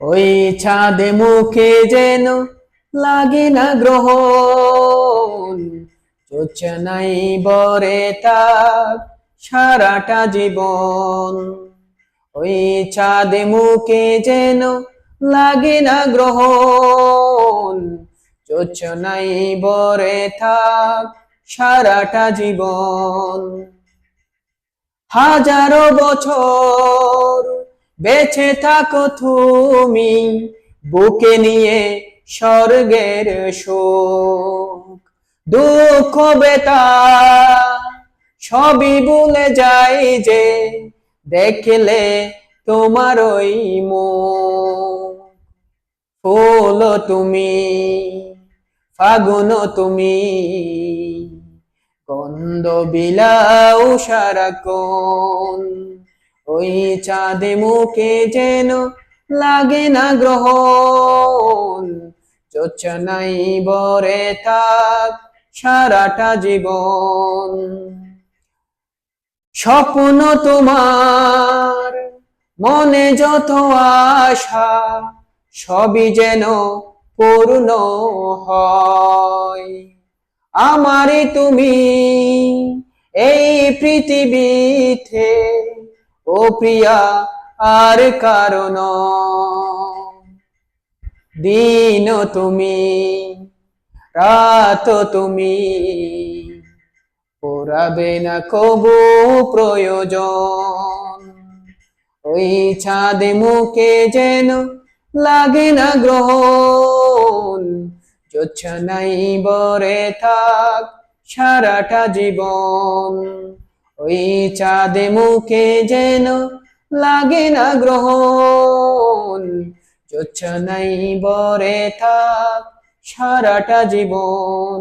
ওই ছাদে মুখে যেন লাগে না গ্রহণ। নাই বরে তাক সারাটা জীবন। ওই ছাদে মুখে যেন লাগে না গ্রহণ। নাই বরে থাক সারাটা জীবন। হাজারো বছর বেঁচে থাকো তুমি, বুকে নিয়ে স্বর্গের শোক। দুঃখ বেতা সবই ভুলে যাই যে দেখলে তোমার ওই ফুল তুমি, ফাগুন তুমি, গন্ধ বিলাও সারাক্ষণ। ওই চাঁদে মুখে যেন লাগে না গ্রহণ। নাই বরে থাক সারাটা জীবন। স্বপ্ন তোমার, মনে যত আশা, সবই যেন পূর্ণ হয়। আমারই তুমি এই পৃথিবীতে ও প্রিয়া, আর কারণ? দিন তুমি, রাত তুমি, পোড়াবে না কবু প্রয়োজন। ওই ছাদে মুখে যেন লাগে না গ্রহণ। নাই বরে থাক সারাটা জীবন। ওই চাঁদে মুখে যেন লাগে না গ্রহণ। চোচ্ছ নাই বরে থাক সারাটা জীবন।